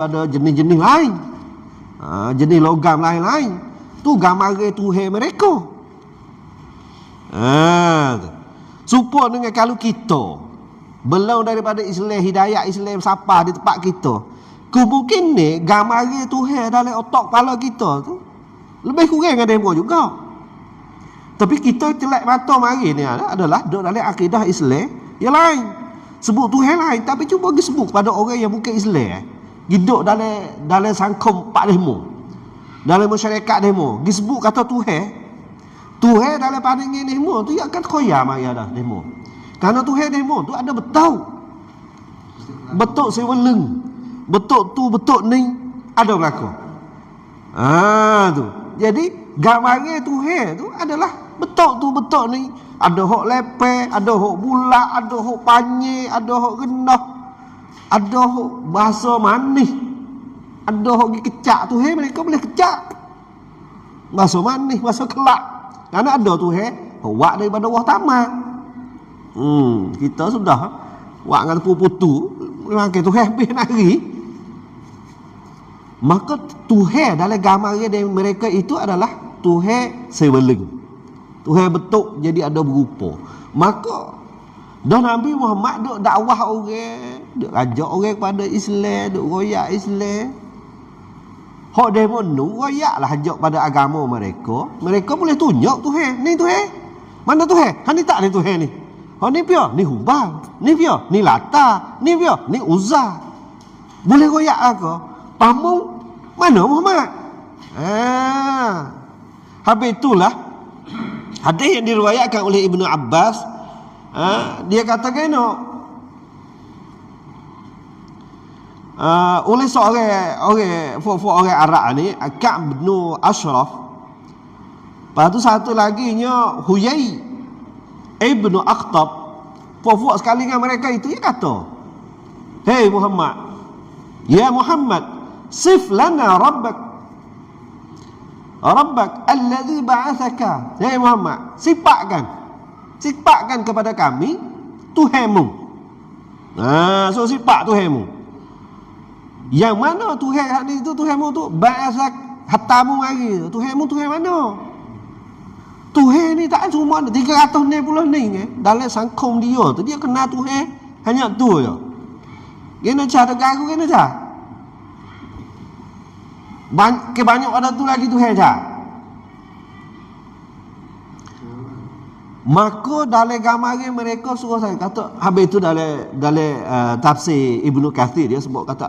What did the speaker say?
ada jenis-jenis lain. Ha, jenis logam lain-lain. Tu gambar Tuhan mereka. Ha, tu. Supaya dengan kalau kita belum daripada Islam hidayah Islam siapa di tempat kita. Kemungkin ni gambar Tuhan dalam otak kepala kita tu lebih kurang dengan demo juga. Tapi kita celak mata mari ni adalah duduk dalam akidah Islam yang lain. Sebut Tuhan lain tapi cuba pergi sebut kepada orang yang bukan Islam. Hidup dalam dalam sangkum pak demo. Dalam masyarakat demo, pergi sebut kata Tuhan. Tuhan dalam pandangan demo tu ya akan koyam mari dah demo. Karena Tuhan demo tu ada betul. Betul seweleng. Betul tu betul ni ada berlaku. Ah tu. Jadi gambarnya Tuhan tu adalah betul tu betul ni. Ada hok lepe, ada hok bulat, ada hok panye, ada hok genah. Ada bahasa manis. Ada hok kecak Tuhan mereka boleh kecak. Bahasa manis, bahasa kelak. Karena ada Tuhan, wak daripada wah tamat. Hmm, kita sudah wak dengan putu memang kita habis hari. Maka Tuhan dalam gambar mereka itu adalah Tuhan sebeleng. Tuhan betul jadi ada berupa. Maka dah Nabi Muhammad duk dakwah orang, duk ajak orang kepada Islam, duk royak Islam. Hak demo nu royak lah ajak pada agama mereka. Mereka boleh tunjuk Tuhan. Ni Tuhan. Mana Tuhan? Ha ni tak ni Tuhan ni. Ha ni pia, ni Hubal. Ni pia, ni Lata. Ni pia, ni Uzza. Boleh royak aku. Pamu mana Muhammad? Ah. Habis itulah hadis yang diriwayatkan oleh Ibnu Abbas ah, dia katakan no, uh, oleh seorang orang orang orang Arab ni Ka'b bin Ashraf. Lepas tu satu lagi nya Huyai Ibnu Akhtab. Fuak-fuak sekali dengan mereka itu Dia kata Hei Muhammad Ya Muhammad Sif lana rabbak Rabbak Alladhi ba'athaka. Hei Muhammad Sifatkan Sifatkan kepada kami Tuhanmu. Nah, so sifat Tuhanmu. Yang mana Tuhan itu Tuhanmu tu Ba'athak Hatamu mari Tuhanmu Tuhan mana? Tuhan ni tak cuma ada 360 ni eh. Dalam sangkum dia tu Dia kenal Tuhan Hanya tu je. Kena cah tergaru kena cah. Banyak ada tu lagi Tuhan cah Maka dalam gambar mereka suruh saya. Kata habis itu dalam dalam uh, tafsir Ibnu Kathir dia sebut kata